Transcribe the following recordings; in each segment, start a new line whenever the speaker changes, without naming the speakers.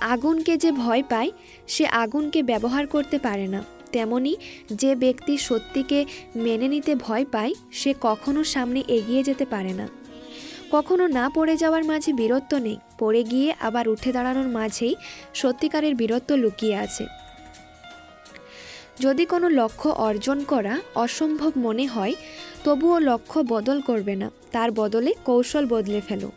আগুনকে যে ভয় পায়, সে আগুনকে ব্যবহার করতে পারে না। তেমনি যে ব্যক্তি সত্যিকে মেনে নিতে ভয় পায়, সে কখনো সামনে এগিয়ে যেতে পারে না। কখনো না পড়ে যাওয়ার মাঝে বীরত্ব নেই, পড়ে গিয়ে আবার উঠে দাঁড়ানোর মাঝেই সত্যিকারের বীরত্ব লুকিয়ে আছে। যদি কোনো লক্ষ্য অর্জন করা অসম্ভব মনে হয়, তবুও লক্ষ্য বদল করবে না, তার বদলে কৌশল বদলে ফেলো।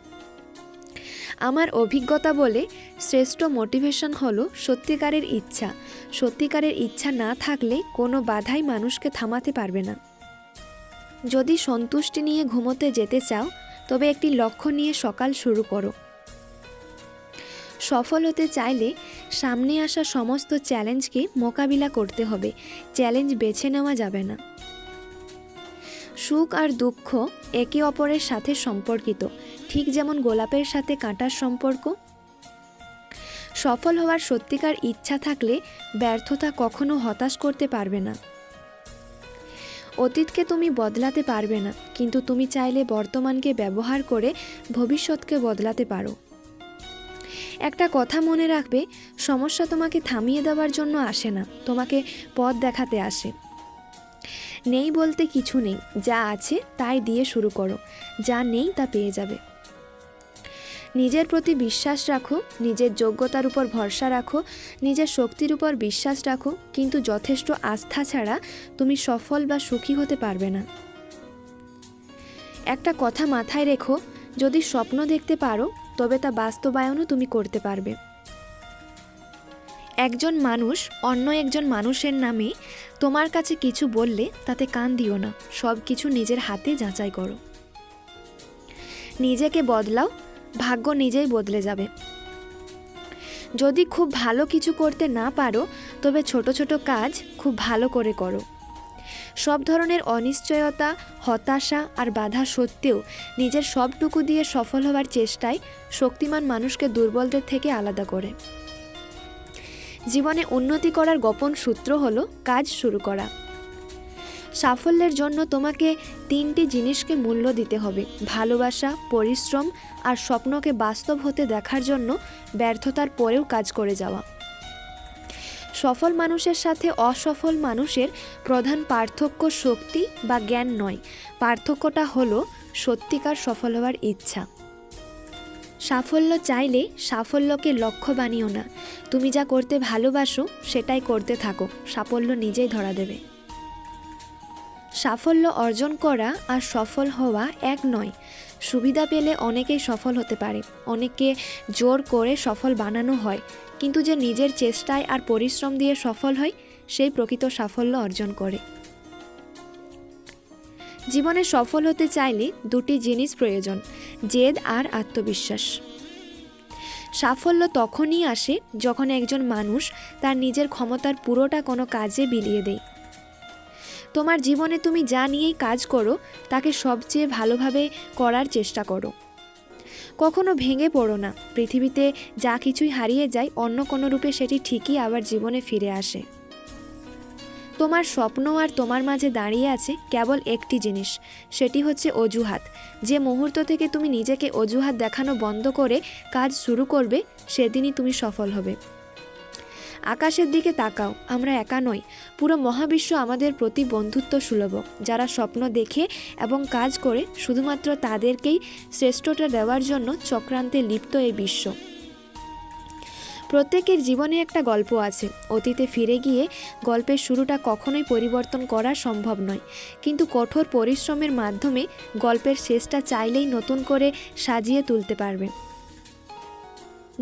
আমার অভিজ্ঞতা বলে শ্রেষ্ঠ মোটিভেশন হলো সত্যিকারের ইচ্ছা। সত্যিকারের ইচ্ছা না থাকলে কোনো বাধাই মানুষকে থামাতে পারবে না। যদি সন্তুষ্টি নিয়ে ঘুমোতে যেতে চাও, তবে একটি লক্ষ্য নিয়ে সকাল শুরু করো। সফল হতে চাইলে সামনে আসা সমস্ত চ্যালেঞ্জকে মোকাবিলা করতে হবে। চ্যালেঞ্জ বেছে নেওয়া যাবে না। সুখ আর দুঃখ একে অপরের সাথে সম্পর্কিত। ঠিক যেমন গোলাপের সাথে কাঁটার সম্পর্ক। সফল হওয়ার সত্যিকার ইচ্ছা থাকলে ব্যর্থতা কখনো হতাশ করতে পারবে না। অতীতকে তুমি বদলাতে পারবে না, কিন্তু তুমি চাইলে বর্তমানকে ব্যবহার করে ভবিষ্যৎকে বদলাতে পারো। একটা কথা মনে রাখবে, সমস্যা তোমাকে থামিয়ে দেওয়ার জন্য আসে না, তোমাকে পথ দেখাতে আসে। নেই বলতে কিছু নেই। যা আছে তাই দিয়ে শুরু করো। যা নেই তা পেয়ে যাবে। নিজের প্রতি বিশ্বাস রাখো, নিজের যোগ্যতার উপর ভরসা রাখো, নিজের শক্তির উপর বিশ্বাস রাখো, কিন্তু যথেষ্ট আস্থা ছাড়া তুমি সফল বা সুখী হতে পারবে না। একটা কথা মাথায় রেখো, যদি স্বপ্ন দেখতে পারো, তবে তা বাস্তবায়নও তুমি করতে পারবে। একজন মানুষ অন্য একজন মানুষের নামে তোমার কাছে কিছু বললে তাতে কান দিও না, সব কিছু নিজের হাতে যাচাই করো। নিজেকে বদলাও, ভাগ্য নিজেই বদলে যাবে। যদি খুব ভালো কিছু করতে না পারো, তবে ছোট ছোট কাজ খুব ভালো করে করো। সব ধরনের অনিশ্চয়তা, হতাশা আর বাধা সত্ত্বেও নিজের সবটুকু দিয়ে সফল হওয়ার চেষ্টায় শক্তিমান মানুষকে দুর্বলদের থেকে আলাদা করে। জীবনে উন্নতি করার গোপন সূত্র হলো কাজ শুরু করা। সাফল্যের জন্য তোমাকে তিনটি জিনিসকে মূল্য দিতে হবে, ভালোবাসা, পরিশ্রম আর স্বপ্নকে বাস্তব হতে দেখার জন্য ব্যর্থতার পরেও কাজ করে যাওয়া। সফল মানুষের সাথে অসফল মানুষের প্রধান পার্থক্য শক্তি বা জ্ঞান নয়, পার্থক্যটা হলো সত্যিকার সফল হওয়ার ইচ্ছা। সাফল্য চাইলে সাফল্যকে লক্ষ্য বানিও না। তুমি যা করতে ভালোবাসো, সেটাই করতে থাকো। সাফল্য নিজেই ধরা দেবে। সাফল্য অর্জন করা আর সফল হওয়া এক নয়। সুবিধা পেলে অনেকেই সফল হতে পারে। অনেককে জোর করে সফল বানানো হয়। কিন্তু যে নিজের চেষ্টায় আর পরিশ্রম দিয়ে সফল হয়, সেই প্রকৃত সাফল্য অর্জন করে। জীবনে সফল হতে চাইলে দুটি জিনিস প্রয়োজন, জেদ আর আত্মবিশ্বাস। সাফল্য তখনই আসে যখন একজন মানুষ তার নিজের ক্ষমতার পুরোটা কোনো কাজে বিলিয়ে দেয়। তোমার জীবনে তুমি যা নিয়েই কাজ করো, তাকে সবচেয়ে ভালোভাবে করার চেষ্টা করো। কখনো ভেঙে পড়ো না, পৃথিবীতে যা কিছুই হারিয়ে যায়, অন্য কোনো রূপে সেটি ঠিকই আবার জীবনে ফিরে আসে। তোমার স্বপ্ন আর তোমার মাঝে দাঁড়িয়ে আছে কেবল একটি জিনিস, সেটি হচ্ছে অজুহাত। যে মুহূর্ত থেকে তুমি নিজেকে অজুহাত দেখানো বন্ধ করে কাজ শুরু করবে, সেদিনই তুমি সফল হবে। আকাশের দিকে তাকাও, আমরা একা নই। পুরো মহাবিশ্ব আমাদের প্রতি বন্ধুত্ব সুলভ যারা স্বপ্ন দেখে এবং কাজ করে, শুধুমাত্র তাদেরকেই শ্রেষ্ঠটা দেওয়ার জন্য চক্রান্তে লিপ্ত এই বিশ্ব। প্রত্যেকের জীবনে একটা গল্প আছে। অতীতে ফিরে গিয়ে গল্পের শুরুটা কখনোই পরিবর্তন করা সম্ভব নয়। কিন্তু কঠোর পরিশ্রমের মাধ্যমে গল্পের শেষটা চাইলেই নতুন করে সাজিয়ে তুলতে পারবে।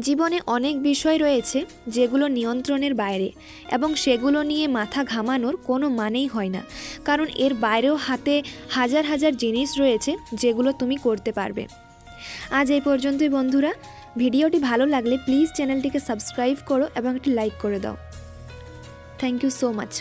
জীবনে অনেক বিষয় রয়েছে যেগুলো নিয়ন্ত্রণের বাইরে এবং সেগুলো নিয়ে মাথা ঘামানোর কোনো মানেই হয় না। কারণ এর বাইরেও হাতে হাজার হাজার জিনিস রয়েছে যেগুলো তুমি করতে পারবে। আজ এই পর্যন্তই বন্ধুরা। ভিডিওটি ভালো লাগলে প্লিজ চ্যানেলটিকে সাবস্ক্রাইব করো এবং একটি লাইক করে দাও। Thank you so much